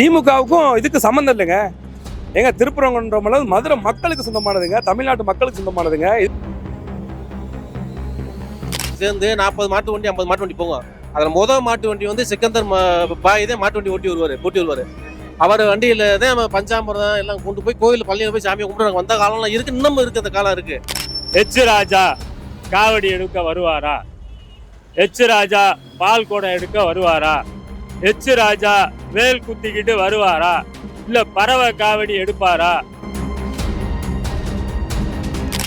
திமுகவுக்கும் இதுக்கு சம்மந்தம் இல்லைங்க. ஏங்க திருப்பரங்குன்ற மலை மதுரை மக்களுக்கு சொந்தமானதுங்க? தமிழ்நாட்டு மக்களுக்கு சொந்தமானதுங்க? சேர்ந்து நாற்பது மாட்டு வண்டி ஐம்பது மாட்டு வண்டி போகும். அதில் முதல் மாட்டு வண்டி வந்து சிக்கந்தர் பாய் தான் மாட்டு வண்டி ஓட்டி வருவார் போட்டி வருவார். அவர் வண்டியில் தான் நம்ம பஞ்சாமிரதம் எல்லாம் கொண்டு போய் கோயில் பள்ளியில் போய் சாமியை கும்பிட்டு வந்த காலம்லாம் இருக்கு இன்னமும் இருக்கு அந்த காலம் இருக்கு. எச் ராஜா காவடி எடுக்க வருவாரா? எச் ராஜா பால் குடம் எடுக்க வருவாரா? எச் ராஜா வேல் குத்திக்கிட்டு வருவாரா? இல்ல பறவை காவடி எடுப்பாரா?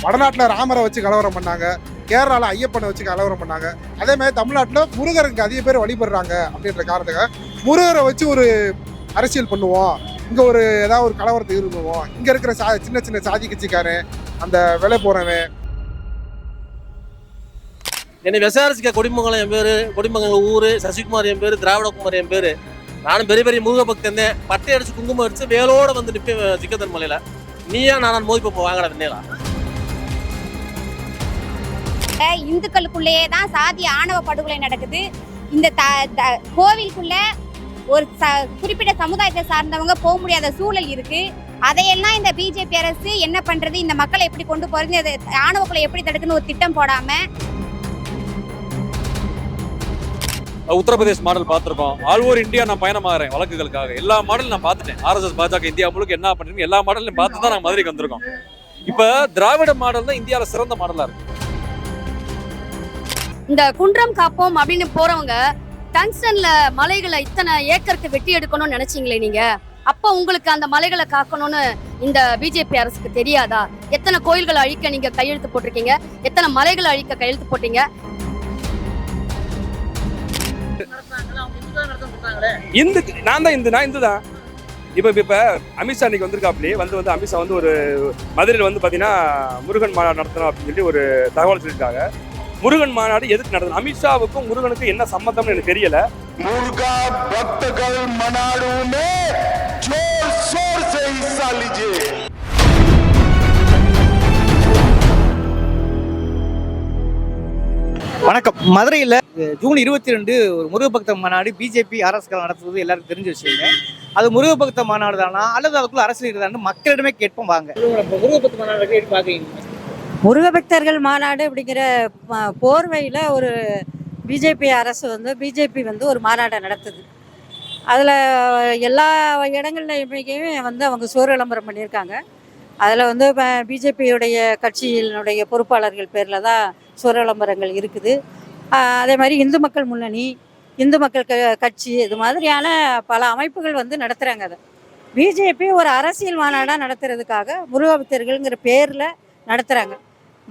வடநாட்டில் ராமரை வச்சு கலவரம் பண்ணாங்க. கேரளாவில் ஐயப்பனை வச்சு கலவரம் பண்ணாங்க. அதே மாதிரி தமிழ்நாட்டில் முருகருக்கு அதிக பேர் வழிபடுறாங்க அப்படின்ற காரணத்துக்காக முருகரை வச்சு ஒரு அரசியல் பண்ணுவோம். இங்கே ஒரு ஏதாவது ஒரு கலவரத்தை இருக்குவோம் இங்கே இருக்கிற சா சின்ன சின்ன சாதி கட்சிக்காரன் அந்த விலை போகிறவன் என்னை விசாரிச்சுக்க கொடிமங்கலம் என் பேர் கொடிமங்கலம் ஊர் சசிகுமார் என் பேர் திராவிடகுமார் என் பேர். நானும் பெரிய பெரிய முருக பக்தன் பட்டை அடிச்சு குங்குமம் அடிச்சு வேலோட வந்து நிற்பேன் சிக்கத்தன் மலையில். நீயா நான் மோதி இப்போ வாங்கடா வெண்ணேலா இந்துக்களுக்குள்ளேயே தான் சாதி ஆணவ படுகொலை நடக்குது. இந்த த த- கோவிலுக்குள்ள ஒரு ச குறிப்பிட்ட சமுதாயத்தை சார்ந்தவங்க போக முடியாத சூழல் இருக்கு. அதையெல்லாம் இந்த பிஜேபி அரசு என்ன பண்றது? இந்த மக்களை எப்படி கொண்டு போறது? ஆணவக்குள்ள ஆணவ கொலை எப்படி தடுக்குன்னு ஒரு திட்டம் போடாம. உத்தரப்பிரதேஷ் மாடல் பார்த்துருக்கோம். ஆல் ஓவர் இந்தியா நான் பயணமாகிறேன் வழக்குகளுக்காக. எல்லா மாடலும் நான் பார்த்துட்டேன். ஆர்எஸ்எஸ் பாஜக இந்தியா முழுக்க என்ன பண்ணிருக்கு எல்லா மாடலையும் பார்த்து தான் நாங்கள் மதுரைக்கு வந்திருக்கோம். இப்போ திராவிட மாடல் தான் இந்தியாவில் சிறந்த மாடலாக இருக்கு. இந்த குன்றம் காப்போம் அப்படின்னு போறவங்க டங்ஸ்டன்ல மலைகளை இத்தனை ஏக்கருக்கு வெட்டி எடுக்கணும்னு நினைச்சீங்களே நீங்க? அப்போ உங்களுக்கு அந்த மலைகளை காக்கணும்னு இந்த பிஜேபி அரசுக்கு தெரியாதா? எத்தனை கோயில்களை அழிக்க நீங்க கையெழுத்து போட்டிருக்கீங்க? எத்தனை மலைகளை அழிக்க கையெழுத்து போட்டீங்க? இந்து நான் தான் இந்து நான் இந்து தான் இப்போ இப்போ அமித்ஷா இன்னைக்கு வந்திருக்காப்லே. வந்து வந்து அமித்ஷா வந்து ஒரு மதுரையில் வந்து பார்த்தீங்கன்னா முருகன் மாநாடு நடத்தணும் அப்படின்னு சொல்லி ஒரு தகவல் சொல்லியிருக்காங்க. முருகன் மாநாடு எதுக்கு நடத்தணும்? அமித்ஷாவுக்கும் முருகனுக்கும் என்ன சம்மந்தம்னு எனக்கு தெரியல. முருகா பக்தர்கள் மனாடுமே வணக்கம். மதுரையில் ஜூன் இருபத்தி ரெண்டு ஒரு முருகபக்த மாநாடு பிஜேபி அரசுகள் நடத்துவது எல்லாருக்கும் தெரிஞ்ச விஷயங்க. அது முருகபக்த மாநாடு தானா அல்லது அதுக்குள்ள அரசியல் இருக்குதான்னு மக்களிடமே கேட்போம் வாங்க. முருகப்பத்து மாநாடு எப்படி பாக்குறீங்க? முருகபக்தர்கள் மாநாடு அப்படிங்கிற போர்வையில் ஒரு பிஜேபி அரசு வந்து பிஜேபி வந்து ஒரு மாநாட்டை நடத்துது. அதில் எல்லா இடங்கள்லையுமே வந்து அவங்க சோறு விளம்பரம் பண்ணியிருக்காங்க. அதில் வந்து இப்போ பிஜேபியுடைய கட்சியினுடைய பொறுப்பாளர்கள் பேரில் தான் சோறு விளம்பரங்கள் இருக்குது. அதே மாதிரி இந்து மக்கள் முன்னணி இந்து மக்கள் க கட்சி இது மாதிரியான பல அமைப்புகள் வந்து நடத்துகிறாங்க அதை. பிஜேபி ஒரு அரசியல் மாநாடாக நடத்துறதுக்காக முருகபக்தர்கள்ங்கிற பேரில் நடத்துகிறாங்க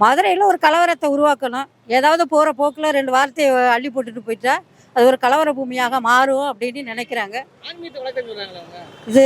மதுரையில் ஒரு கலவரத்தை உருவாக்கணும். ஏதாவது போகிற போக்கில் ரெண்டு வார்த்தையை அள்ளி போட்டுட்டு போயிட்டா அது ஒரு கலவர பூமியாக மாறும் அப்படின்னு நினைக்கிறாங்க. இது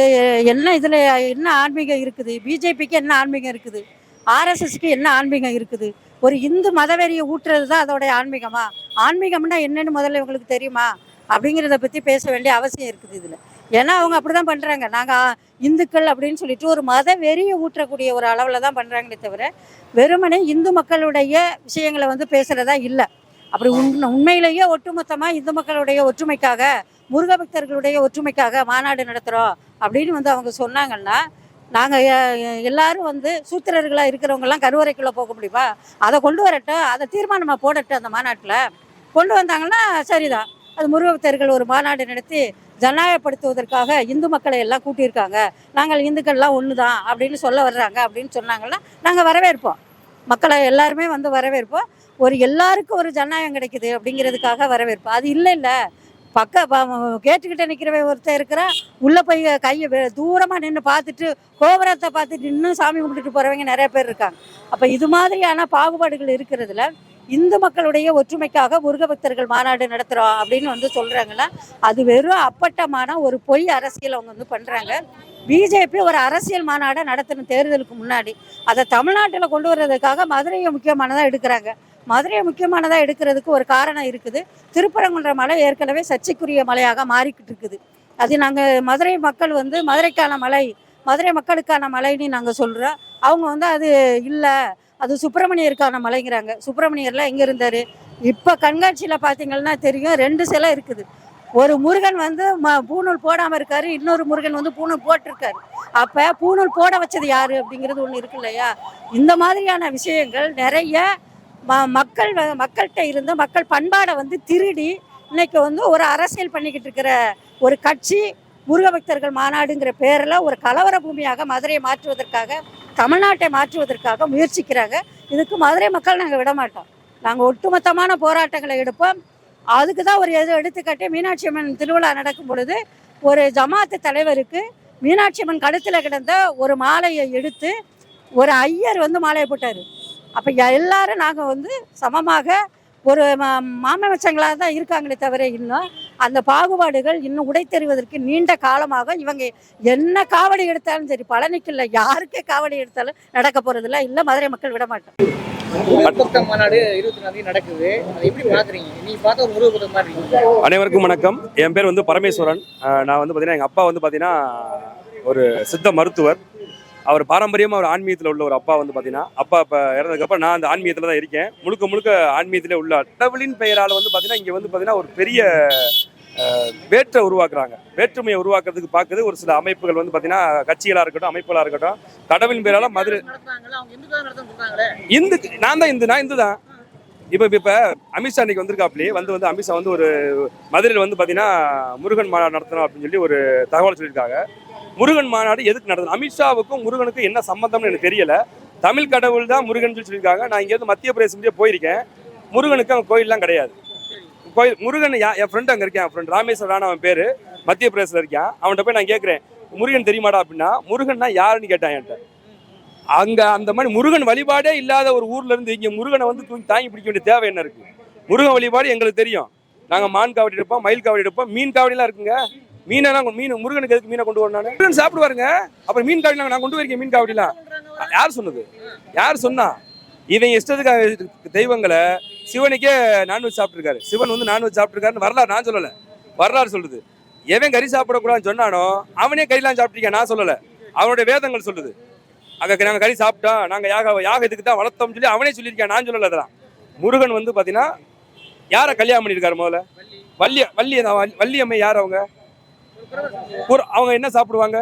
என்ன இதில் என்ன ஆன்மீகம் இருக்குது? பிஜேபிக்கு என்ன ஆன்மீகம் இருக்குது? ஆர்எஸ்எஸ்க்கு என்ன ஆன்மீகம் இருக்குது? ஒரு இந்து மதவெறியை ஊற்றுறது தான் அதோடைய ஆன்மீகமா? ஆன்மீகம்னா என்னன்னு முதல்ல இவங்களுக்கு தெரியுமா? அப்படிங்கிறத பற்றி பேச வேண்டிய அவசியம் இருக்குது இதில். ஏன்னா அவங்க அப்படி தான் பண்ணுறாங்க நாங்கள் இந்துக்கள் அப்படின்னு சொல்லிட்டு ஒரு மத வெறியை ஊற்றக்கூடிய ஒரு அளவில் தான் பண்ணுறாங்களே தவிர வெறுமனே இந்து மக்களுடைய விஷயங்களை வந்து பேசுகிறதா இல்லை. அப்படி உண் உண்மையிலேயே ஒட்டுமொத்தமாக இந்து மக்களுடைய ஒற்றுமைக்காக முருகபக்தர்களுடைய ஒற்றுமைக்காக மாநாடு நடத்துகிறோம் அப்படின்னு வந்து அவங்க சொன்னாங்கன்னா நாங்கள் எல்லாரும் வந்து சூத்திரர்களாக இருக்கிறவங்கெல்லாம் கருவறைக்குள்ளே போக முடியுமா? அதை கொண்டு வரட்டும் அதை தீர்மானமாக போடட்டும் அந்த மாநாட்டில். கொண்டு வந்தாங்கன்னா சரிதான். அது முருகத்தர்கள் ஒரு மாநாடு நடத்தி ஜனநாயகப்படுத்துவதற்காக இந்து மக்களை எல்லாம் கூட்டியிருக்காங்க. நாங்கள் இந்துக்கள்லாம் ஒன்று தான் அப்படின்னு சொல்ல வர்றாங்க அப்படின்னு சொன்னாங்கன்னா நாங்கள் வரவேற்போம். மக்களை எல்லாருமே வந்து வரவேற்போம். ஒரு எல்லாருக்கும் ஒரு ஜனநாயகம் கிடைக்குது அப்படிங்கிறதுக்காக வரவேற்போம். அது இல்லை இல்லை பக்க ப- கேட்டுக்கிட்ட நிற்கிறவன் ஒருத்தன் இருக்கிறான். உள்ளே போய் கையை தூரமாக நின்று பார்த்துட்டு கோபுரத்தை பார்த்துட்டு இன்னும் சாமி கும்பிட்டுட்டு போகிறவங்க நிறைய பேர் இருக்காங்க. அப்போ இது மாதிரியான பாகுபாடுகள் இருக்கிறதுல இந்து மக்களுடைய ஒற்றுமைக்காக முருகபக்தர்கள் மாநாடு நடத்துகிறோம் அப்படின்னு வந்து சொல்கிறாங்கன்னா அது வெறும் அப்பட்டமான ஒரு பொய் அரசியல் அவங்க வந்து பண்ணுறாங்க பிஜேபி ஒரு அரசியல் மாநாடை நடத்தின தேர்தலுக்கு முன்னாடி. அதை தமிழ்நாட்டில் கொண்டு வர்றதுக்காக மதுரையை முக்கியமானதாக எடுக்கிறாங்க. மதுரையை முக்கியமானதாக எடுக்கிறதுக்கு ஒரு காரணம் இருக்குது. திருப்பரங்குன்ற மலை ஏற்கனவே சர்ச்சைக்குரிய மலையாக மாறிக்கிட்டு இருக்குது. அது நாங்கள் மதுரை மக்கள் வந்து மதுரைக்கான மலை மதுரை மக்களுக்கான மலைன்னு நாங்கள் சொல்கிறோம் அவங்க வந்து அது இல்லை அது சுப்பிரமணியருக்கான மலைங்கிறாங்க. சுப்பிரமணியர்லாம் எங்கே இருந்தார்? இப்போ கண்காட்சியில் பார்த்தீங்கன்னா தெரியும் ரெண்டு சிலை இருக்குது. ஒரு முருகன் வந்து ம பூணூல் போடாமல் இருக்காரு இன்னொரு முருகன் வந்து பூணூல் போட்டிருக்காரு. அப்போ பூணூல் போட வச்சது யாரு அப்படிங்கிறது ஒன்று இருக்கு இல்லையா? இந்த மாதிரியான விஷயங்கள் நிறைய மக்கள் வ- மக்கள்கிட்ட இருந்து மக்கள் பண்பாடை வந்து திருடி இன்னைக்கு வந்து ஒரு அரசியல் பண்ணிக்கிட்டு இருக்கிற ஒரு கட்சி முருக பக்தர்கள் மாநாடுங்கிற பேரில் ஒரு கலவர பூமியாக மதுரையை மாற்றுவதற்காக தமிழ்நாட்டை மாற்றுவதற்காக முயற்சிக்கிறாங்க. இதுக்கு மதுரை மக்கள் நாங்கள் விட மாட்டோம் நாங்கள் ஒட்டுமொத்தமான போராட்டங்களை எடுப்போம். அதுக்கு தான் ஒரு எது எடுத்துக்காட்டி மீனாட்சி அம்மன் திருவிழா நடக்கும் பொழுது ஒரு ஜமாத்து தலைவருக்கு மீனாட்சி அம்மன் கழுத்தில் கிடந்த ஒரு மாலையை எடுத்து ஒரு ஐயர் வந்து மாலையை போட்டார். அப்போ எல்லாரும் நாங்கள் வந்து சமமாக ஒரு மாம மச்சங்களாக தான் இருக்காங்களே தவிர இன்னும் அந்த பாகுபாடுகள் இன்னும் உடைத்தெறிவதற்கு நீண்ட காலமாக இவங்க என்ன காவடி எடுத்தாலும் சரி பழனிக்கு இல்லை யாருக்கே காவடி எடுத்தாலும் நடக்க போகிறதில்ல இல்லை மதுரை மக்கள் விட மாட்டோம். மாநாடு இருபத்தி நாலு நடக்குது. அதை எப்படி பாக்குறீங்க நீங்க பார்த்த ஒரு மாதிரி அனைவருக்கும் வணக்கம். என் பேர் வந்து பரமேஸ்வரன். நான் வந்து பார்த்தீங்கன்னா எங்கள் அப்பா வந்து பார்த்தீங்கன்னா ஒரு சித்த மருத்துவர். அவர் பாரம்பரியமாக ஒரு ஆன்மீகத்தில் உள்ள ஒரு அப்பா வந்து பார்த்தீங்கன்னா அப்பா இப்போ இறந்ததுக்கப்புறம் நான் அந்த ஆன்மீகத்தில் தான் இருக்கேன். முழுக்க முழுக்க ஆன்மீகத்திலே உள்ள கடவுளின் பெயரால் வந்து பார்த்தீங்கன்னா இங்கே வந்து பார்த்தீங்கன்னா ஒரு பெரிய வேற்றை உருவாக்குறாங்க. வேற்றுமையை உருவாக்குறதுக்கு பார்க்குது ஒரு சில அமைப்புகள் வந்து பார்த்தீங்கன்னா கட்சிகளாக இருக்கட்டும் அமைப்புகளாக இருக்கட்டும் கடவுளின் பெயரால் மதுரை இந்து நான் தான் இந்து நான் இந்து தான் இப்போ இப்போ அமித்ஷா இன்னைக்கு வந்திருக்காப்லயே வந்து வந்து அமித்ஷா வந்து ஒரு மதுரையில் வந்து பார்த்தீங்கன்னா முருகன் மாநாடு நடத்தணும் அப்படின்னு சொல்லி ஒரு தகவல் சொல்லியிருக்காங்க. முருகன் மாநாடு எதுக்கு நடந்தது? அமித்ஷாவுக்கும் முருகனுக்கும் என்ன சம்பந்தம்னு எனக்கு தெரியல. தமிழ் கடவுள் தான் முருகன் சொல்லி சொல்லியிருக்காங்க. நான் இங்கேருந்து மத்திய பிரதேசம் போயிருக்கேன். முருகனுக்கு அவன் கோயிலெலாம் கிடையாது. கோயில் முருகன் என் ஃப்ரெண்ட் அங்கே இருக்கேன் என் ஃப்ரெண்ட் ராமேஸ்வரான அவன் பேர். மத்திய பிரதேசத்தில் இருக்கான். அவன்கிட்ட போய் நான் கேட்குறேன் முருகன் தெரியுமாடா? அப்படின்னா முருகன்னா யாருன்னு கேட்டான் என்கிட்ட. அங்கே அந்த மாதிரி முருகன் வழிபாடே இல்லாத ஒரு ஊரில் இருந்து இங்கே முருகனை வந்து தூங்கி தாங்கி பிடிக்க வேண்டிய தேவை என்ன இருக்குது முருகன் வழிபாடு எங்களுக்கு தெரியும். நாங்கள் மான் காவடி எடுப்போம் மயில் காவடி எடுப்போம் மீன் காவடிலாம் இருக்குங்க. மீனை நான் மீன் முருகனுக்கு எதுக்கு மீனை கொண்டு வரணும் முருகன் சாப்பிடுவாருங்க. அப்புறம் மீன் காவடி நான் கொண்டு வரீங்க மீன் காவடிலாம். யார் சொன்னது? யார் சொன்னா? இவன் இஷ்டத்துக்கு தெய்வங்களை சிவனுக்கே நான்வெஜ் சாப்பிட்டுருக்காரு. சிவன் வந்து நான்வெஜ் சாப்பிட்டுருக்காருன்னு வரலாறு நான் சொல்லலை. வரலாறு சொல்லுது. எவன் கறி சாப்பிடக்கூடாதுன்னு சொன்னானோ அவனே கறிலாம் சாப்பிட்டீங்க நான் சொல்லலை. அவனுடைய வேதங்கள் சொல்லுது. அங்கே நாங்கள் கறி சாப்பிட்டோம் நாங்கள் யாக யாகத்துக்கு தான் வளர்த்தோம்னு சொல்லி அவனே சொல்லியிருக்கேன் நான் சொல்லலை அதெல்லாம். முருகன் வந்து பார்த்தீங்கன்னா யாரை கல்யாணம் பண்ணியிருக்காரு முதல்ல? வள்ளி வள்ளி வள்ளி- வள்ளி அம்மை யார் அவங்க? ஒரு- அவங்க என்ன சாப்பிடுவாங்க?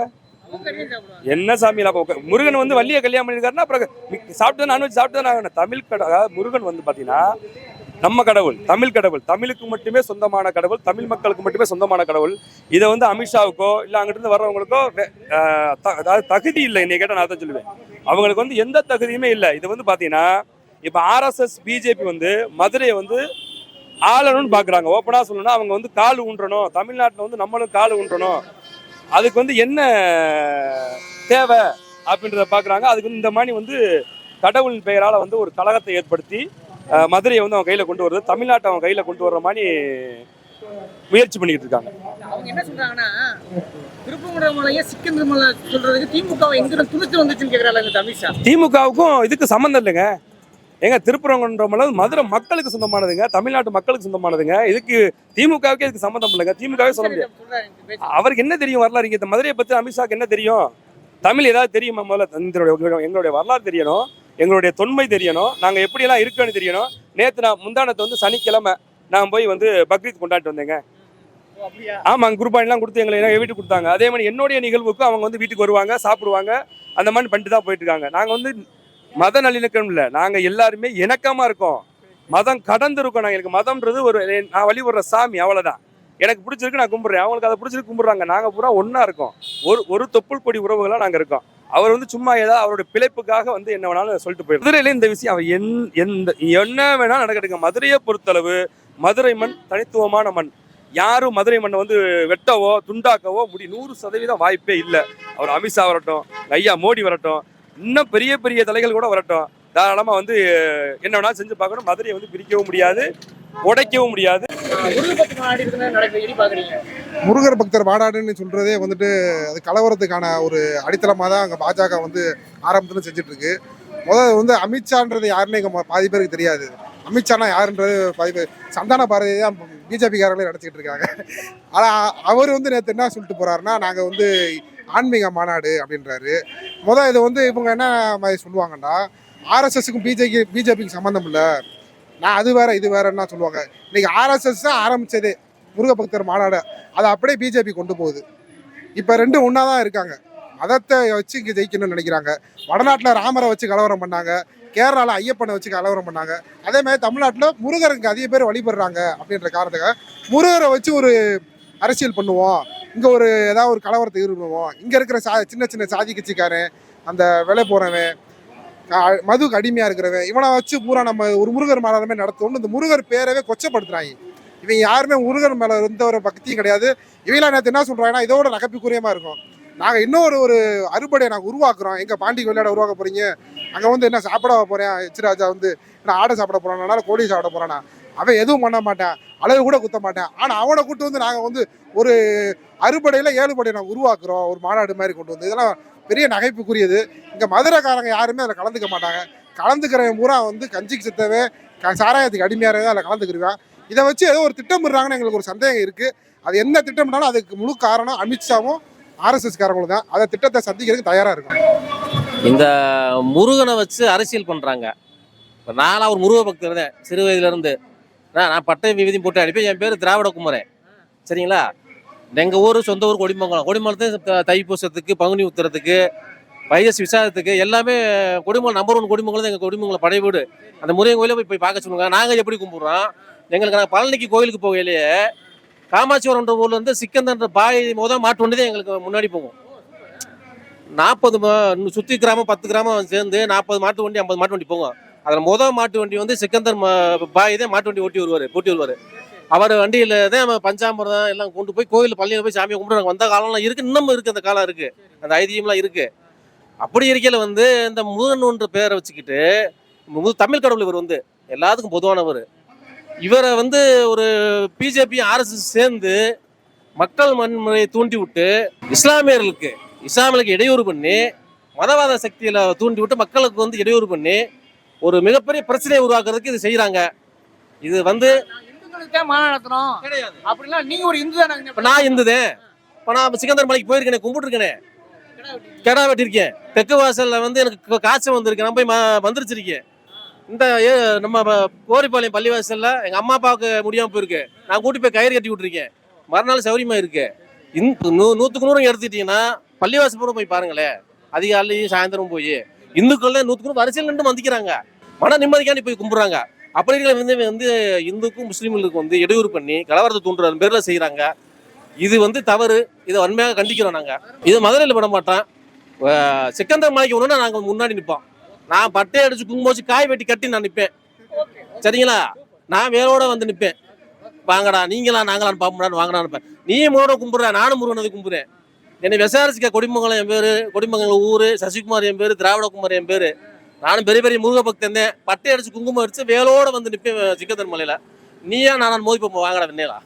என்ன சாமியில் அப்போ முருகன் வந்து வள்ளியை கல்யாணம் பண்ணியிருக்காருன்னா அப்புறம் சாப்பிட்டு நான்வெஜ் சாப்பிட்டு தான் ஆகணும். தமிழ் கடவுள் முருகன் வந்து பார்த்தீங்கன்னா நம்ம கடவுள் தமிழ் கடவுள் தமிழுக்கு மட்டுமே சொந்தமான கடவுள் தமிழ் மக்களுக்கு மட்டுமே சொந்தமான கடவுள். இதை வந்து அமித்ஷாவுக்கோ இல்லை அங்கிட்டிருந்து வர்றவங்களுக்கோ அதாவது தகுதி இல்லை என்னை கேட்டால் நான் தான் சொல்லுவேன். அவங்களுக்கு வந்து எந்த தகுதியுமே இல்லை. இது வந்து பார்த்தீங்கன்னா இப்போ ஆர்எஸ்எஸ் பிஜேபி வந்து மதுரையை வந்து ஆளணும்னு பார்க்குறாங்க ஓப்பனாக சொல்லணும்னா அவங்க வந்து கால் ஊன்றணும். தமிழ்நாட்டில் வந்து நம்மளும் கால் ஊன்றணும். அதுக்கு வந்து என்ன தேவை அப்படின்றத பார்க்குறாங்க அதுக்கு வந்து இந்த மாதிரி வந்து கடவுளின் பெயரால் வந்து ஒரு கழகத்தை ஏற்படுத்தி மதுரையை வந்து அவன் கையில் கொண்டு வருது. தமிழ்நாட்டை அவன் கையில் கொண்டு வர்ற மாதிரி முயற்சி பண்ணிக்கிட்டு இருக்காங்க. அவங்க என்ன சொல்றாங்கன்னா திருப்பூர் சிக்கந்தர் மலை சொல்றதுக்கு திமுகவை எங்க துணிச்சு வந்துச்சுன்னு கேக்குறாங்க இந்த அமித்ஷா திமுகவுக்கும் இதுக்கு சம்மந்தம் இல்லைங்க. ஏங்க திருப்பரங்குன்றமலை மதுரை மக்களுக்கு சொந்தமானதுங்க தமிழ்நாட்டு மக்களுக்கு சொந்தமானதுங்க. இதுக்கு திமுகவுக்கே இதுக்கு சம்மந்தம் இல்லைங்க. திமுகவே சொல்ல முடியாது. அவருக்கு என்ன தெரியும் வரலாறு? இங்கே இந்த மதுரையை பற்றி அமித்ஷாக்கு என்ன தெரியும்? தமிழ் ஏதாவது தெரியுமா முதல்ல? எங்களுடைய எங்களுடைய வரலாறு தெரியணும். எங்களுடைய தொன்மை தெரியணும். நாங்கள் எப்படியெல்லாம் இருக்கோன்னு தெரியணும். நேற்று நான் முந்தானத்தை வந்து சனிக்கிழமை நான் போய் வந்து பக்ரீத் கொண்டாடிட்டு வந்தேங்க. ஆமா ஆமாங்க குருபானிலாம் கொடுத்து எங்களை வீட்டுக்கு கொடுத்தாங்க. அதே மாதிரி என்னுடைய நிகழ்வுக்கு அவங்க வந்து வீட்டுக்கு வருவாங்க சாப்பிடுவாங்க. அந்த மாதிரி பண்ணிட்டு தான் போயிட்டு இருக்காங்க. நாங்கள் வந்து மத நல்லிணக்கம் இல்லை. நாங்கள் எல்லாருமே இணக்கமாக இருக்கோம். மதம் கடந்து இருக்கோம் நாங்கள் எனக்கு மதம்ன்றது ஒரு நான் வழிபடுற சாமி அவ்வளோதான் எனக்கு பிடிச்சிருக்கு நான் கும்பிட்றேன். அவங்களுக்கு அதை பிடிச்சிருக்கு கும்பிட்றாங்க. நாங்கள் பூரா ஒன்றா இருக்கோம். ஒரு ஒரு தொப்புள் கொடி உறவுகளாக நாங்கள் இருக்கோம். அவர் வந்து சும்மா ஏதாவது அவருடைய பிழைப்புக்காக வந்து என்ன வேணாலும் சொல்லிட்டு போயிரு மதுரையில இந்த விஷயம் அவர் என் எந்த என்ன வேணாலும் நடக்கட்டுங்க. மதுரையை பொறுத்தளவு மதுரை மண் தனித்துவமான மண். யாரும் மதுரை மண்ணை வந்து வெட்டவோ துண்டாக்கவோ முடி நூறு சதவீதம் வாய்ப்பே இல்லை. அவர் அமித்ஷா வரட்டும் ஐயா மோடி வரட்டும். இன்னும் பெரிய பெரிய தலைகள் கூட வரட்டும். தாராளமாக வந்து என்ன வேணாலும் செஞ்சு பார்க்கணும். மதுரையை வந்து பிரிக்கவும் முடியாது. உடைக்கவும் முடியாது. முருகர் பக்தர் மாநாடுன்னு சொல்றதே வந்துட்டு அது கலவரத்துக்கான ஒரு அடித்தளமாக தான் அங்கே பாஜக வந்து ஆரம்பத்துல செஞ்சுட்டு இருக்கு. முதல்ல வந்து அமித்ஷான்றது யாருன்னு இங்கே பாதி பேருக்கு தெரியாது. அமித்ஷானா யாருன்றது பாதி பேர் சந்தான பாரதி தான் பிஜேபிக்காரங்களே நடத்திக்கிட்டு இருக்காங்க. ஆனால் அவர் வந்து நேற்று என்ன சொல்லிட்டு போறாருன்னா நாங்கள் வந்து ஆன்மீக மாநாடு அப்படின்றாரு. முதல் இது வந்து இவங்க என்ன மாதிரி சொல்லுவாங்கன்னா ஆர்எஸ்எஸ்க்கும் பிஜேபி பிஜேபிக்கு சம்மந்தம் இல்லை நான் அது வேற இது வேறன்னா சொல்லுவாங்க. இன்னைக்கு ஆர்எஸ்எஸ் தான் ஆரம்பித்ததே முருக பக்தர் மாநாடு. அதை அப்படியே பிஜேபி கொண்டு போகுது. இப்போ ரெண்டும் ஒன்றா தான் இருக்காங்க. மதத்தை வச்சு இங்கே ஜெயிக்கணும்னு நினைக்கிறாங்க. வடநாட்டில் ராமரை வச்சு கலவரம் பண்ணாங்க. கேரளாவில் ஐயப்பனை வச்சு கலவரம் பண்ணாங்க. அதே மாதிரி தமிழ்நாட்டில் முருகருக்கு அதிக பேர் வழிபடுறாங்க அப்படின்ற காரணத்துக்காக முருகரை வச்சு ஒரு அரசியல் பண்ணுவோம். இங்கே ஒரு ஏதாவது ஒரு கலவரத்தை விரும்புவோம் இங்கே இருக்கிற சா சின்ன சின்ன சாதி கட்சிக்காரன் அந்த விலை போகிறவன் மதுக்கு அடிமையாக இருக்கிறவன் இவனை வச்சு பூரா நம்ம ஒரு முருகர் மாநாடுமே நடத்தணும்னு இந்த முருகர் பேரவே கொச்சப்படுத்துறாங்க. இவன் யாருமே முருகர் மேலே இருந்த ஒரு பக்தியும் கிடையாது. இவங்களாம் நேற்று என்ன சொல்கிறாங்கன்னா இதோட நகப்பிக்குரியமாக இருக்கும். நாங்கள் இன்னொரு ஒரு அறுபடையை நாங்கள் உருவாக்குறோம். எங்கள் பாண்டிக்கு விளையாட உருவாக்க போகிறீங்க அங்கே வந்து என்ன சாப்பிட போகிறேன் எச்சிராஜா வந்து என்ன ஆடை சாப்பிட போகிறானால கோழி சாப்பிட போகிறானா அவன் எதுவும் பண்ண மாட்டான். அளவு கூட குத்த மாட்டான். ஆனால் அவனை கூட்டு வந்து நாங்கள் வந்து ஒரு அறுபடையில் ஏழுபடை நாங்கள் உருவாக்குறோம். ஒரு மாநாடு மாதிரி கொண்டு வந்து. இதெல்லாம் பெரிய நகைப்புக்குரியது. இங்கே மதுரைக்காரங்க யாருமே அதில் கலந்துக்க மாட்டாங்க. கலந்துக்கிறவன் பூரா வந்து கஞ்சிக்கு செத்தவே க- சாராயத்துக்கு அடிமையாக அதில் கலந்துக்கிருவான் இதை வச்சு ஏதோ ஒரு திட்டமிடுறாங்கன்னு எங்களுக்கு ஒரு சந்தேகம் இருக்குது அது என்ன திட்டம்னாலும் அதுக்கு முழு காரணம் அமித்ஷாவும் ஆர்எஸ்எஸ் காரங்களும் தான். அதை திட்டத்தை சந்திக்கிறதுக்கு தயாராக இருக்கும். இந்த முருகனை வச்சு அரசியல் பண்ணுறாங்க இப்போ நானாக ஒரு முருக பக்தர் தான். சிறு வயதுலேருந்து. நான் நான் பட்டை விவிதி போட்டு அடிப்பேன். என் பேர் திராவிட குமரன். சரிங்களா? எங்கள் ஊர் சொந்த ஊர் கொடிமங்கலம். கொடிமங்கலத்தை தைப்பூசத்துக்கு பங்குனி உத்திரத்துக்கு வைஎஸ் விசாரத்துக்கு எல்லாமே கொடிமங்கலம் நம்பர் ஒன் கொடிமங்கலம் எங்கள் கொடிமங்கலம் படை வீடு. அந்த முருகன் கோயிலை போய் போய் பார்க்க சொல்லுங்க. நாங்கள் எப்படி கும்பிட்றோம்? எங்களுக்கு நாங்கள் பழனிக்கு கோயிலுக்கு போகையிலேயே காமாட்சிபுரம்ன்ற ஊரில் இருந்து சிக்கந்தன்ற பாய் முதல் மாட்டு வண்டி தான் எங்களுக்கு முன்னாடி போகும். நாற்பது சுற்றி கிராமம் பத்து கிராமம் சேர்ந்து நாற்பது மாட்டு வண்டி ஐம்பது மாட்டு வண்டி போகும். அதில் மொதல் மாட்டு வண்டி வந்து சிக்கந்தர் பாய் தான் மாட்டு வண்டி ஓட்டி வருவார் ஓட்டி வருவார். அவர் வண்டியில் தான் நம்ம பஞ்சாமிரதம் எல்லாம் கொண்டு போய் கோயில் பள்ளியில் போய் சாமியை கும்பிடுறாங்க வந்த காலம்லாம் இருக்குது இன்னமும் இருக்குது அந்த காலம் இருக்குது அந்த ஐதீகம்லாம் இருக்குது அப்படி இருக்கையில் வந்து இந்த முருகன்ன்ற பேரை வச்சுக்கிட்டு முது தமிழ் கடவுள் இவர் வந்து. எல்லாத்துக்கும் பொதுவானவர். இவரை வந்து ஒரு பிஜேபி ஆர்எஸ்எஸ் சேர்ந்து மக்கள் வன்முறையை தூண்டி விட்டு இஸ்லாமியர்களுக்கு இஸ்லாமியர்களுக்கு இடையூறு பண்ணி மதவாத சக்தியில தூண்டி விட்டு மக்களுக்கு வந்து இடையூறு பண்ணி ஒரு மிகப்பெரிய பிரச்சனையை உருவாக்குறதுக்கு இது செய்கிறாங்க இது வந்து இந்துக்களுக்கே மாநாடு நடத்துறோம் கிடையாது. அப்படின்னா நீங்க ஒரு இந்து தானே நான் இந்துதேன் இப்ப நான் சிக்கந்தர் மலைக்கு போயிருக்கேனே கும்பிட்டுருக்கேனே. கிடா வெட்டியிருக்கேன் தெற்கு வாசல்ல வந்து எனக்கு காய்ச்சல் வந்திருக்கு. நான் போய் மந்திரிச்சிருக்கேன் இந்த நம்ம கோரிப்பாளையம் பள்ளிவாசல்ல எங்க அம்மா அப்பாவுக்கு முடியாம போயிருக்கு. நான் கூட்டி போய் கயிறு கட்டி விட்டுருக்கேன். மறுநாள் சௌரியமா இருக்கு. இந்த நூ நூத்துக்கு நூறு எடுத்துட்டீங்கன்னா பள்ளிவாசல் பூரா போய் பாருங்களேன் அதிகாலையும் சாயந்தரம் போய் இந்துக்கள் தான் நூத்துக்கு நூறு அரசியல் நின்று மந்திக்கிறாங்க. மன நிம்மதிக்காண்டி போய் கும்பிடுறாங்க. அப்படி வந்து வந்து இந்துக்கும் முஸ்லீம்களுக்கும் வந்து இடையூறு பண்ணி கலவரத்தை தூண்டுற பேர்ல செய்யறாங்க இது வந்து தவறு. இதை வன்மையாக கண்டிக்கிறோம் நாங்க. இது மதுரையில் விட மாட்டோம். சிக்கந்தர் மலைக்கு ஒன்றுனா நாங்க முன்னாடி நிற்போம் நான் பட்டை அடிச்சு கும்போச்சு காய் வெட்டி கட்டி நான் நிற்பேன் சரிங்களா? நான் வேரோட வந்து நிற்பேன் வாங்கடா நீங்களா நாங்களான்னு பார்ப்போம்டான்னு வாங்கடான்னு இருப்பேன் நீ முருகனை கும்பிடுற நானும் முருகனது கும்பிடுறேன். என்னை விசாரிச்சுக்க கொடிமங்கலம் என் பேரு கொடிமங்கலம் ஊரு சசிகுமார் என் பேரு திராவிடகுமார் என் பேரு. நானும் பெரிய பெரிய முருக பக்தன் தான் பட்டை அடிச்சு குங்குமம் அடிச்சு வேலோட வந்து நிற்பேன் சிக்கந்தர் மலையில. நீயா நான் மோதி போப்போம் வாங்கடா வெண்ணேலா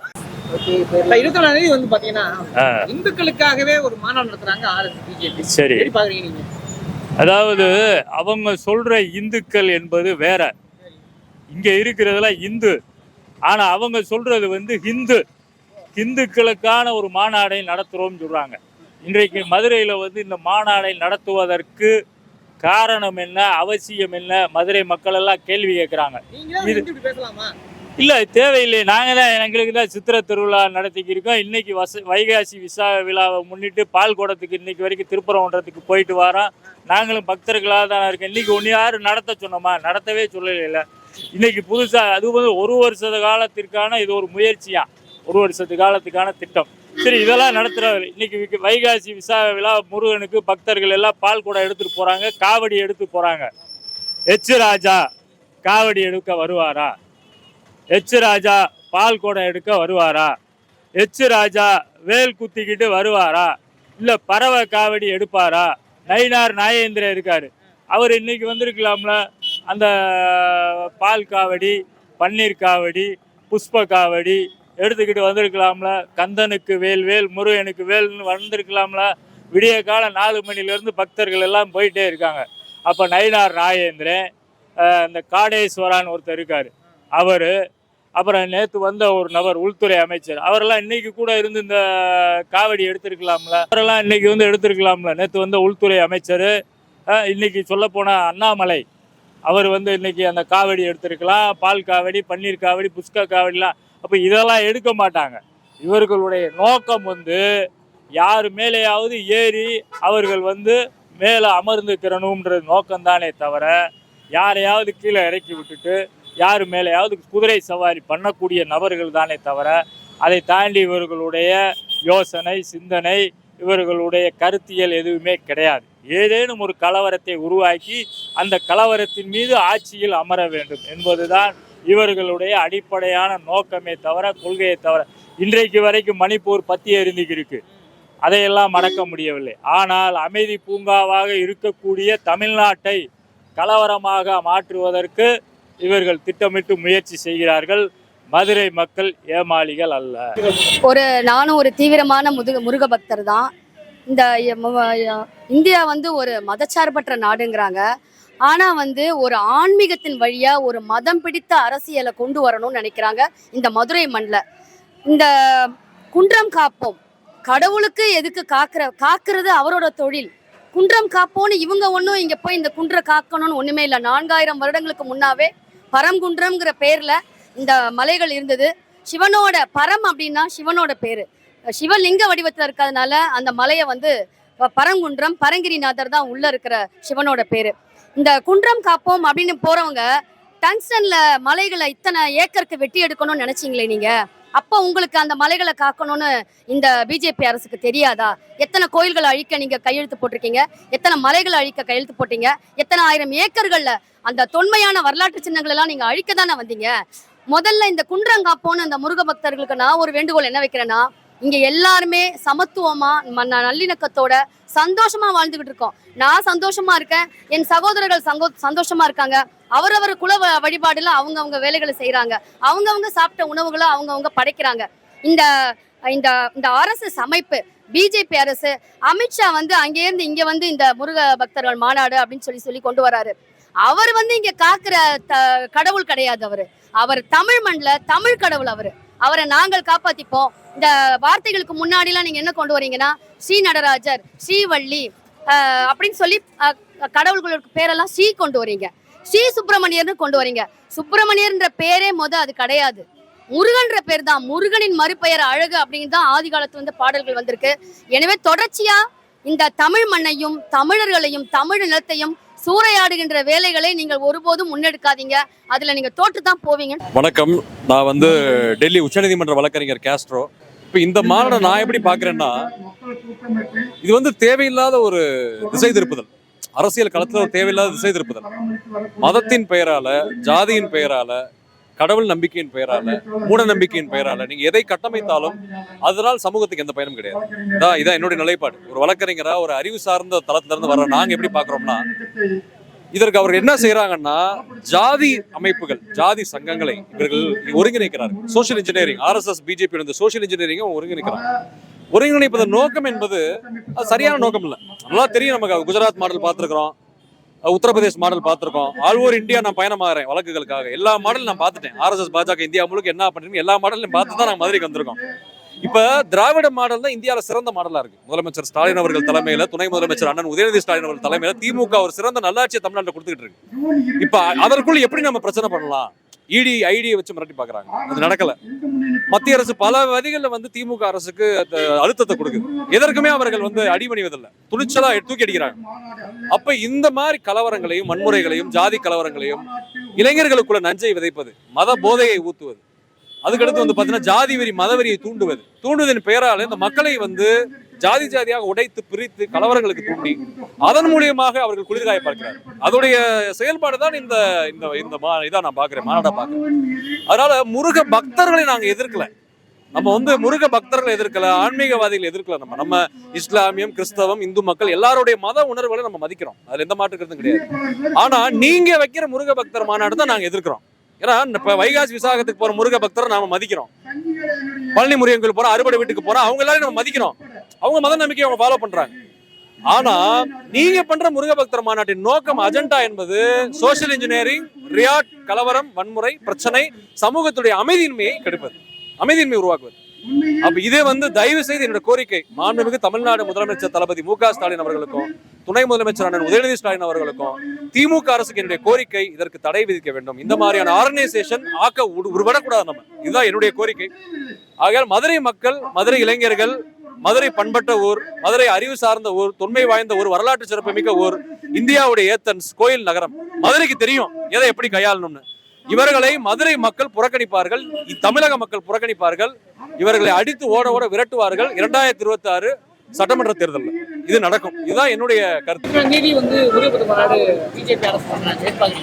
இருபத்தி நாலு தேதி வந்து பாத்தீங்கன்னா. இந்துக்களுக்காகவே ஒரு மாநாடு நடத்துறாங்க ஆர்எஸ் பிஜேபி. சரி. பாக்குறீங்க நீங்க? அதாவது அவங்க சொல்ற இந்துக்கள் என்பது வேற. இங்க இருக்கிறதெல்லாம் இந்து. ஆனா அவங்க சொல்றது வந்து ஹிந்து. ஹிந்துக்களுக்கான ஒரு மாநாடை நடத்துறோம்னு சொல்றாங்க. இன்றைக்கு மதுரையில வந்து இந்த மாநாடை நடத்துவதற்கு காரணம் என்ன அவசியம் என்ன மதுரை மக்கள் எல்லாம் கேள்வி கேட்குறாங்க. இது- இல்லை தேவையில்லை. நாங்கள் தான் எங்களுக்கு தான் சித்திரை திருவிழா நடத்திக்கிருக்கோம் இன்னைக்கு வச வைகாசி விசா விழாவை முன்னிட்டு பால் குடத்துக்கு இன்னைக்கு வரைக்கும் திருப்பரங்குன்றத்துக்கு போயிட்டு வரோம். நாங்களும் பக்தர்களாக தான் இருக்கோம். இன்னைக்கு ஒன்று யாரும் நடத்த சொன்னோமா? நடத்தவே சொல்லலைல இன்னைக்கு புதுசாக அது வந்து ஒரு வருஷ காலத்திற்கான இது ஒரு முயற்சியா? ஒரு வருஷத்து காலத்துக்கான திட்டம். சரி இதெல்லாம் நடத்துறாரு. இன்னைக்கு வைகாசி விசா விழா முருகனுக்கு பக்தர்கள் எல்லாம் பால் குடம் எடுத்துட்டு போறாங்க காவடி எடுத்து போறாங்க. எச் ராஜா காவடி எடுக்க வருவாரா? எச் ராஜா பால் குடம் எடுக்க வருவாரா? எச் ராஜா வேல் குத்திக்கிட்டு வருவாரா? இல்ல பறவை காவடி எடுப்பாரா? நயினார் நாயேந்திர இருக்காரு. அவர் இன்னைக்கு வந்திருக்கலாம்ல அந்த பால் காவடி பன்னீர் காவடி புஷ்ப காவடி எடுத்துக்கிட்டு வந்திருக்கலாம்ல. கந்தனுக்கு வேல் வேல் முருகனுக்கு வேல்னு வந்திருக்கலாம்ல. விடிய கால நாலு மணிலேருந்து பக்தர்கள் எல்லாம் போயிட்டே இருக்காங்க. அப்போ நயினார் ராஜேந்திரன் இந்த காடேஸ்வரான்னு ஒருத்தர் இருக்கார். அவர் அப்புறம் நேற்று வந்த ஒரு நபர் உள்துறை அமைச்சர். அவரெல்லாம் இன்னைக்கு கூட இருந்து இந்த காவடி எடுத்திருக்கலாம்ல. அவரெல்லாம் இன்னைக்கு வந்து எடுத்திருக்கலாம்ல. நேற்று வந்த உள்துறை அமைச்சர் இன்னைக்கு சொல்லப்போன அண்ணாமலை. அவர் வந்து இன்னைக்கு அந்த காவடி எடுத்திருக்கலாம். பால் காவடி பன்னீர் காவடி புஷ்க காவடிலாம் அப்போ இதெல்லாம் எடுக்க மாட்டாங்க. இவர்களுடைய நோக்கம் வந்து யார் மேலேயாவது ஏறி அவர்கள் வந்து மேலே அமர்ந்துக்கிறணுன்ற நோக்கம்தானே தவிர யாரையாவது கீழே இறக்கி விட்டுட்டு யார் மேலேயாவது குதிரை சவாரி பண்ணக்கூடிய நபர்கள் தானே தவிர அதை தாண்டி இவர்களுடைய யோசனை சிந்தனை இவர்களுடைய கருத்தியல் எதுவுமே கிடையாது. ஏதேனும் ஒரு கலவரத்தை உருவாக்கி அந்த கலவரத்தின் மீது ஆட்சியில் அமர வேண்டும் என்பதுதான் இவர்களுடைய அடிப்படையான நோக்கமே தவிர கொள்கையை தவிர இன்றைக்கு வரைக்கும் மணிப்பூர் பத்தி எரிந்துகிருக்கு அதையெல்லாம் மறக்க முடியவில்லை. ஆனால் அமைதி பூங்காவாக இருக்கக்கூடிய தமிழ்நாட்டை கலவரமாக மாற்றுவதற்கு இவர்கள் திட்டமிட்டு முயற்சி செய்கிறார்கள். மதுரை மக்கள் ஏமாளிகள் அல்ல. ஒரு நானும் ஒரு தீவிரமான முதுக முருக பக்தர் தான். இந்த இந்தியா வந்து ஒரு மதச்சார்பற்ற நாடுங்கிறாங்க. ஆனா வந்து ஒரு ஆன்மீகத்தின் வழியா ஒரு மதம் பிடித்த அரசியலை கொண்டு வரணும்னு நினைக்கிறாங்க இந்த மதுரை மண்ணில் இந்த குன்றம் காப்போம். கடவுளுக்கு எதுக்கு காக்கிற காக்கிறது அவரோட தொழில். குன்றம் காப்போன்னு இவங்க ஒன்றும் இங்கே போய் இந்த குன்றை காக்கணும்னு ஒன்றுமே இல்லை. நான்காயிரம் வருடங்களுக்கு முன்னாவே பரம்குன்றம்ங்கிற பேரில் இந்த மலைகள் இருந்தது. சிவனோட பரம் அப்படின்னா சிவனோட பேரு. சிவலிங்க வடிவத்தில் இருக்கிறதுனால அந்த மலையை வந்து பரங்குன்றம் பரங்கிரிநாதர் தான் உள்ள இருக்கிற சிவனோட பேரு. இந்த குன்றம் காப்போம் அப்படின்னு போறவங்க டங்ஸ்டன்ல மலைகளை இத்தனை ஏக்கருக்கு வெட்டி எடுக்கணும்னு நினைச்சீங்களே நீங்க? அப்போ உங்களுக்கு அந்த மலைகளை காக்கணும்னு இந்த பிஜேபி அரசுக்கு தெரியாதா? எத்தனை கோயில்களை அழிக்க நீங்க கையெழுத்து போட்டிருக்கீங்க? எத்தனை மலைகளை அழிக்க கையெழுத்து போட்டீங்க? எத்தனை ஆயிரம் ஏக்கர்கள்ல அந்த தொன்மையான வரலாற்று சின்னங்கள் எல்லாம் நீங்க அழிக்க தானே வந்தீங்க? முதல்ல இந்த குன்றங்காப்போன்னு அந்த முருக பக்தர்களுக்கு நான் ஒரு வேண்டுகோள் என்ன வைக்கிறேன்னா இங்க எல்லாருமே சமத்துவமா ம- நல்லிணக்கத்தோட சந்தோஷமா வாழ்ந்துகிட்டு இருக்கோம். நான் சந்தோஷமா இருக்கேன். என் சகோதரர்கள் சங்கோ சந்தோஷமா இருக்காங்க. அவரவர் குல வ- வழிபாடுல அவங்கவங்க வேலைகளை செய்கிறாங்க அவங்கவுங்க சாப்பிட்ட உணவுகளை அவங்கவுங்க படைக்கிறாங்க. இந்த இந்த இந்த அரசு சமைப்பு பிஜேபி அரசு அமித்ஷா வந்து அங்கேருந்து இங்க வந்து இந்த முருக பக்தர்கள் மாநாடு அப்படின்னு சொல்லி சொல்லி கொண்டு வராரு. அவர் வந்து இங்க காக்குற த- கடவுள் கிடையாது அவரு. அவர் தமிழ் மண்ணில் தமிழ் கடவுள் அவரு. அவரை நாங்கள் காப்பாத்திப்போம். இந்த வார்த்தைகளுக்கு முன்னாடிலாம் நீங்க என்ன கொண்டு வரீங்கன்னா ஸ்ரீ நடராஜர் ஸ்ரீவள்ளி அப்படின்னு சொல்லி கடவுள்களுக்கு பேரெல்லாம் ஸ்ரீ கொண்டு வரீங்க. ஸ்ரீ சுப்பிரமணியர்னு கொண்டு வரீங்க. சுப்பிரமணியர்ன்ற பேரே முத அது கிடையாது. முருகன்ற பேர் தான். முருகனின் மறுபெயர் அழகு அப்படின்னு தான் ஆதி காலத்துல வந்து பாடல்கள் வந்திருக்கு. எனவே தொடர்ச்சியா இந்த தமிழ் மண்ணையும் தமிழர்களையும் தமிழ் நிலத்தையும் சூறையாடுகின்ற வேலைகளை நீங்கள் ஒருபோதும் முன்னெடுக்காதீங்க. அதுல நீங்க தோற்று தான் போவீங்க. வணக்கம். நான் வந்து டெல்லி உச்சநீதிமன்ற வழக்கறிஞர் கேஸ்ட்ரோ. இப்போ இந்த மாநாடை நான் எப்படி பார்க்குறேன்னா இது வந்து தேவையில்லாத ஒரு திசை திருப்புதல். அரசியல் களத்தில் ஒரு தேவையில்லாத திசை திருப்புதல். மதத்தின் பெயரால ஜாதியின் பெயரால கடவுள் நம்பிக்கையின் பெயரால மூட நம்பிக்கையின் பெயரால நீங்க எதை கட்டமைத்தாலும் அதனால் சமூகத்துக்கு எந்த பயனும் கிடையாது. இதான் இதான் என்னுடைய நிலைப்பாடு. ஒரு வழக்கறிஞரா ஒரு அறிவு சார்ந்த தளத்துல இருந்து வர நாங்க எப்படி பாக்குறோம்னா இதற்கு அவர் என்ன செய்யறாங்கன்னா ஜாதி அமைப்புகள் ஜாதி சங்கங்களை இவர்கள் ஒருங்கிணைக்கிறார்கள். சோசியல் இன்ஜினியரிங் ஆர்எஸ்எஸ் பிஜேபி இந்த சோசியல் இன்ஜினியரிங்கை ஒருங்கிணைக்கிறாங்க. ஒருங்கிணைப்பதன் நோக்கம் என்பது அது சரியான நோக்கம் இல்லை. நல்லா தெரியும் நமக்கு குஜராத் மாடல் பார்த்துருக்குறோம். உத்தரப்பிரதேஷ் மாடல் பார்த்துருக்கோம். ஆல் ஓவர் இந்தியா நான் பயணமாகிறேன் வழக்குகளுக்காக. எல்லா மாடலும் நான் பார்த்துட்டேன். ஆர்எஸ்எஸ் பாஜக இந்தியா முழுக்க என்ன பண்ணுறீங்க எல்லா மாடலையும் பார்த்து தான் நாங்கள் மதுரைக்கு வந்திருக்கோம். இப்ப திராவிட மாடல் தான் இந்தியாவில் சிறந்த மாடலா இருக்கு. முதலமைச்சர் ஸ்டாலின் அவர்கள் தலைமையில துணை முதலமைச்சர் அண்ணன் உதயநிதி ஸ்டாலின் அவர்கள் தலைமையில திமுக ஒரு சிறந்த நல்லாட்சியை தமிழ்நாட்டில் கொடுத்துக்கிட்டு இருக்கு. இப்ப அதற்குள்ள எப்படி நம்ம பிரச்சனை பண்ணலாம்? இடி ஐடியை வச்சு மிரட்டி பாக்குறாங்க. அது நடக்கலை. மத்திய அரசு பல வதிகளில் வந்து திமுக அரசுக்கு அழுத்தத்தை கொடுக்குது. எதற்குமே அவர்கள் வந்து அடிபணிவதில்லை. துணிச்சலா தூக்கி அடிக்கிறாங்க. அப்ப இந்த மாதிரி கலவரங்களையும் வன்முறைகளையும் ஜாதி கலவரங்களையும் இளைஞர்களுக்குள்ள நஞ்சை விதைப்பது மத போதையை ஊத்துவது. அதுக்கடுத்து வந்து பாத்தீங்கன்னா ஜாதி வெறி மதவெறியை தூண்டுவது. தூண்டுவதன் பெயரால் இந்த மக்களை வந்து ஜாதி ஜாதியாக உடைத்து பிரித்து கலவரங்களுக்கு தூண்டி அதன் மூலியமாக அவர்கள் குளிர்காய பார்க்கிறார். அதோடைய செயல்பாடு தான் இந்த இந்த இந்த மா இதான் நான் பாக்குறேன் மாநாட பாக்குறேன் அதனால முருக பக்தர்களை நாங்க எதிர்க்கல. நம்ம வந்து முருக பக்தர்களை எதிர்க்கல ஆன்மீகவாதிகள் எதிர்க்கல நம்ம. நம்ம இஸ்லாமியம் கிறிஸ்தவம் இந்து மக்கள் எல்லாருடைய மத உணர்வுகளை நம்ம மதிக்கிறோம். அதுல எந்த மாற்று கிடையாது. ஆனா நீங்க வைக்கிற முருக பக்தர் மாநாடு தான் நாங்க எதிர்க்கிறோம். ஏன்னா இப்ப வைகாசி விசாகத்துக்கு போற முருக பக்தரை நாம மதிக்கிறோம். பழனி முருகன் கோயில் போறோம் அறுபடை வீட்டுக்கு போறோம் அவங்க எல்லாரும் நம்ம மதிக்கிறோம். அவங்க மத நம்பிக்கையை அவங்க ஃபாலோ பண்றாங்க. ஆனா நீங்க பண்ற முருக பக்தர் மாநாட்டின் நோக்கம் அஜெண்டா என்பது சோசியல் இன்ஜினியரிங் ரியாட் கலவரம் வன்முறை பிரச்சனை சமூகத்துடைய அமைதியின்மையை கெடுப்பது. அமைதியின்மை உருவாக்குவது. அப்ப இதே வந்து தயவு செய்து என்னோட கோரிக்கை மாண்புமிகு தமிழ்நாடு முதலமைச்சர் தளபதி மு ஸ்டாலின் அவர்களுக்கும் துணை முதலமைச்சர் அண்ணன் உதயநிதி ஸ்டாலின் அவர்களுக்கும் திமுக அரசுக்கு என்னுடைய கோரிக்கை இதற்கு தடை விதிக்க வேண்டும். இந்த மாதிரியான ஆர்கனைசேஷன் ஆக்க உருவடக்கூடாது நம்ம. இதுதான் என்னுடைய கோரிக்கை. ஆகையால் மதுரை மக்கள் மதுரை இளைஞர்கள் மதுரை பண்பட்ட ஊர் மதுரை அறிவு சார்ந்த ஊர் தொன்மை வாய்ந்த ஊர் வரலாற்று சிறப்புமிக்க ஊர் இந்தியாவுடைய ஏத்தன்ஸ் கோயில் நகரம் மதுரைக்கு தெரியும். எதை எப்படி கையாளணும்னு. இவர்களை மதுரை மக்கள் புறக்கணிப்பார்கள் இ- தமிழக மக்கள் புறக்கணிப்பார்கள் இவர்களை அடித்து ஓட ஓட விரட்டுவார்கள் இரண்டாயிரத்தி இருபத்தி ஆறு சட்டமன்ற தேர்தலில். இது நடக்கும். இதுதான் என்னுடைய கருத்து. நீதி வந்து முருகப்பட்ட மாநாடு பிஜேபி அரசு பண்றாங்க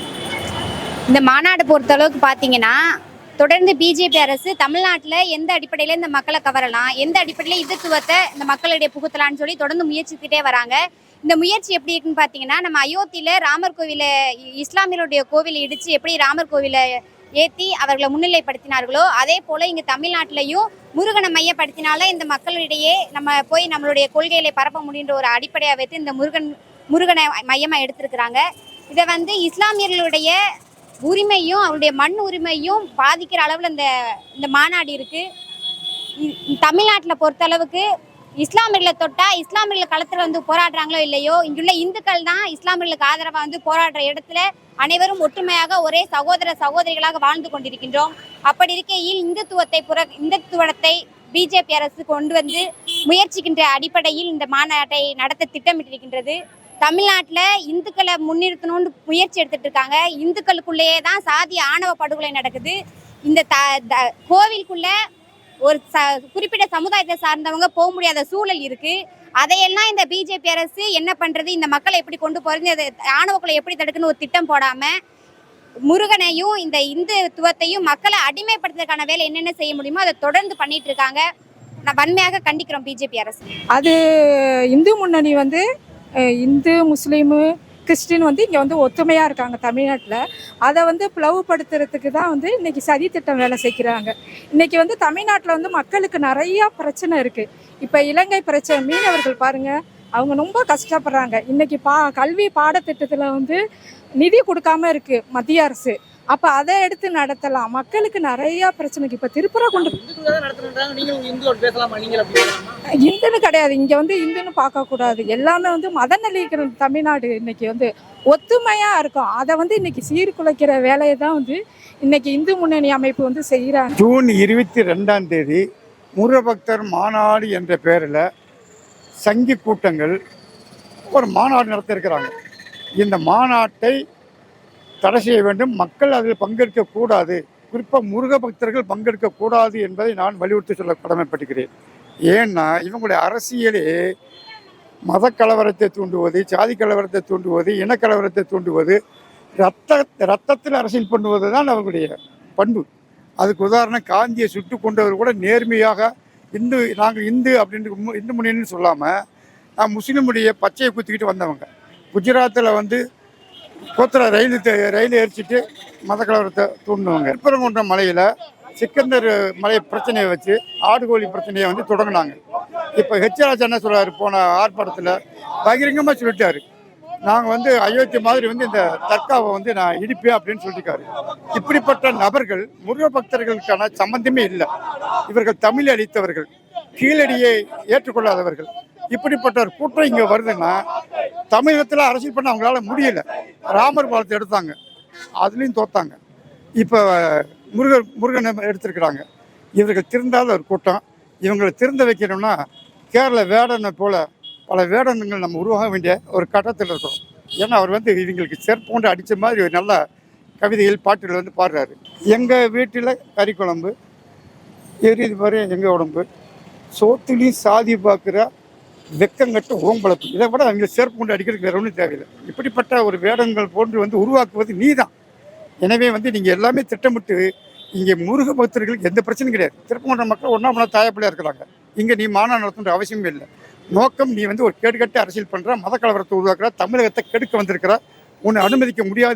தொடர்ந்து பிஜேபி அரசு தமிழ்நாட்டில் எந்த அடிப்படையில் இந்த மக்களை கவரலாம்? எந்த அடிப்படையில் எதிர்த்துவத்தை இந்த மக்களிடையே புகுத்தலாம்னு சொல்லி தொடர்ந்து முயற்சித்துட்டே வராங்க. இந்த முயற்சி எப்படி இருக்குன்னு பார்த்தீங்கன்னா நம்ம அயோத்தியில் ராமர் கோவிலை இ- இஸ்லாமியருடைய கோவிலை இடித்து எப்படி ராமர் கோவிலை ஏற்றி அவர்களை முன்னிலைப்படுத்தினார்களோ அதே போல் இங்கே தமிழ்நாட்டிலையும் முருகனை மையப்படுத்தினால இந்த மக்களிடையே நம்ம போய் நம்மளுடைய கொள்கைகளை பரப்ப முடியுன்ற ஒரு அடிப்படையாக வைத்து இந்த முருகன் முருகனை மையமாக எடுத்திருக்கிறாங்க. இதை வந்து இஸ்லாமியர்களுடைய உரிமையும் அவருடைய மண் உரிமையும் பாதிக்கிற அளவில் இந்த இந்த மாநாடு இருக்குது தமிழ்நாட்டில் பொறுத்தளவுக்கு இஸ்லாமியர்களை தொட்டா இஸ்லாமியர்கள் களத்தில் வந்து போராடுறாங்களோ இல்லையோ இங்குள்ள இந்துக்கள் தான் இஸ்லாமியர்களுக்கு ஆதரவாக வந்து போராடுற இடத்துல அனைவரும் ஒற்றுமையாக ஒரே சகோதர சகோதரிகளாக வாழ்ந்து கொண்டிருக்கின்றோம். அப்படி இருக்கையில் இந்துத்துவத்தை புற இந்துத்துவத்தை பிஜேபி அரசு கொண்டு வந்து முயற்சிக்கின்ற அடிப்படையில் இந்த மாநாட்டை நடத்த திட்டமிட்டிருக்கின்றது. தமிழ்நாட்டில் இந்துக்களை முன்னிறுத்தணும்னு முயற்சி எடுத்துட்டு இருக்காங்க. இந்துக்களுக்குள்ளேயே தான் சாதி ஆணவ படுகொலை நடக்குது. இந்த த த- கோவிலுக்குள்ள ஒரு ச குறிப்பிட்ட சமுதாயத்தை சார்ந்தவங்க போக முடியாத சூழல் இருக்கு. அதையெல்லாம் இந்த பிஜேபி அரசு என்ன பண்றது? இந்த மக்களை எப்படி கொண்டு போறது? இந்த எப்படி தடுக்குன்னு ஒரு திட்டம் போடாம முருகனையும் இந்த இந்துத்துவத்தையும் மக்களை அடிமைப்படுத்துறதுக்கான வேலை என்னென்ன செய்ய முடியுமோ அதை தொடர்ந்து பண்ணிட்டு இருக்காங்க. நான் வன்மையாக கண்டிக்கிறோம் பிஜேபி அரசு. அது இந்து முன்னணி வந்து இந்து முஸ்லீமு கிறிஸ்டின் வந்து இங்கே வந்து ஒத்துமையாக இருக்காங்க தமிழ்நாட்டில். அதை வந்து பிளவுபடுத்துறதுக்கு தான் வந்து இன்னைக்கு சதி திட்டம் வேலை செய்கிறாங்க. இன்றைக்கி வந்து தமிழ்நாட்டில் வந்து மக்களுக்கு நிறையா பிரச்சனை இருக்குது இப்போ இலங்கை பிரச்சனை மீனவர்கள் பாருங்கள் அவங்க ரொம்ப கஷ்டப்படுறாங்க. இன்றைக்கி பா கல்வி பாடத்திட்டத்தில் வந்து நிதி கொடுக்காம இருக்குது மத்திய அரசு. அப்போ அதை எடுத்து நடத்தலாம். மக்களுக்கு நிறையா பிரச்சனைக்கு இப்போ அப்படி பேசலாமா? இந்துன்னு கிடையாது. இங்க வந்து இந்துன்னு பார்க்க கூடாது. எல்லாமே வந்து மத நல்லிக்கிற தமிழ்நாடு இன்னைக்கு வந்து ஒத்துமையா இருக்கும். அதை வந்து இன்னைக்கு சீர்குலைக்கிற வேலையை தான் வந்து இன்னைக்கு இந்து முன்னணி அமைப்பு வந்து செய்யறாங்க ஜூன் இருபத்தி ரெண்டாம் தேதி முருகபக்தர் மாநாடு என்ற பெயரில் சங்கி கூட்டங்கள் ஒரு மாநாடு நடத்தியிருக்கிறாங்க. இந்த மாநாட்டை தடை செய்ய வேண்டும். மக்கள் அதில் பங்கேற்க கூடாது. குறிப்பாக முருக பக்தர்கள் பங்கெடுக்க கூடாது என்பதை நான் வலியுறுத்தி சொல்ல கடமைப்பட்டுகிறேன் ஏன்னா இவங்களுடைய அரசியலே மத கலவரத்தை தூண்டுவது சாதி கலவரத்தை தூண்டுவது இனக்கலவரத்தை தூண்டுவது ரத்த ரத்தத்தில் அரசியல் பண்ணுவது தான் அவர்களுடைய பண்பு. அதுக்கு உதாரணம் காந்தியை சுட்டு கொண்டவர் கூட நேர்மையாக இந்து நாங்கள் இந்து அப்படின்னு மு- இந்து முன்னணின்னு சொல்லாமல் நான் முஸ்லீமுடைய பச்சையை குத்திக்கிட்டு வந்தவங்க. குஜராத்தில் வந்து கோத்திர ரயில் ரயில் எரிச்சிட்டு மதக்கலவரத்தை தூண்டுவாங்க தூண்டினவங்க. திருப்பரங்குன்றம் மலையில் சிக்கந்தர் மலை பிரச்சனையை வச்சு ஆடுகோழி பிரச்சனையை வந்து தொடங்கினாங்க. இப்போ ஹெச்ராஜ் என்ன சொல்கிறார் போன ஆர்ப்பாட்டத்தில் பகிரங்கமாக சொல்லிட்டாரு. நாங்கள் வந்து அயோத்தி மாதிரி வந்து இந்த தர்காவை வந்து நான் இடிப்பேன் அப்படின்னு சொல்லியிருக்காரு. இப்படிப்பட்ட நபர்கள் முருக பக்தர்களுக்கான சம்பந்தமே இல்லை. இவர்கள் தமிழ் அளித்தவர்கள் கீழடியை ஏற்றுக்கொள்ளாதவர்கள். இப்படிப்பட்ட ஒரு கூட்டம் இங்கே வருதுன்னா தமிழகத்தில் அரசியல் பண்ண அவங்களால முடியல. ராமர் பாலத்தை எடுத்தாங்க. அதுலேயும் தோத்தாங்க. இப்போ முருகன் முருகனை எடுத்திருக்கிறாங்க. இவர்கள் திருந்தாத ஒரு கூட்டம். இவங்களை திருந்த வைக்கணும்னா கேரள வேடனை போல பல வேடனங்கள் நம்ம உருவாக வேண்டிய ஒரு கட்டத்தில் இருக்கிறோம் ஏன்னா அவர் வந்து இவங்களுக்கு செற்போண்டு அடித்த மாதிரி ஒரு நல்ல கவிதைகள் பாட்டுகள் வந்து பாடுறாரு. எங்கள் வீட்டில் கறி குழம்பு எரியுது பாரு எங்கள் உடம்பு. சோத்துலேயும் சாதி பார்க்குற வெக்கங்கட்டு ஓம்பளப்பு இதை விட அவங்க சேர்ப்பு கொண்டு அடிக்கிறதுக்கு வேற ஒன்றும் தேவையில்லை. இப்படிப்பட்ட ஒரு வேடங்கள் போன்று வந்து உருவாக்குவது நீதான். எனவே வந்து நீங்கள் எல்லாமே திட்டமிட்டு இங்கே முருக பக்தர்களுக்கு எந்த பிரச்சனையும் கிடையாது. திருப்பங்குன்ற மக்கள் ஒன்றா ஒன்றா தாயப்பிள்ளையாக இருக்கிறாங்க. இங்கே நீ மாநாடு நடத்துன்ற அவசியமே இல்லை. நோக்கம் நீ வந்து ஒரு கேடுகட்ட அரசியல் பண்ணுற மத கலவரத்தை உருவாக்குற தமிழகத்தை கெடுக்க வந்திருக்கிற உன்னை அனுமதிக்க முடியாது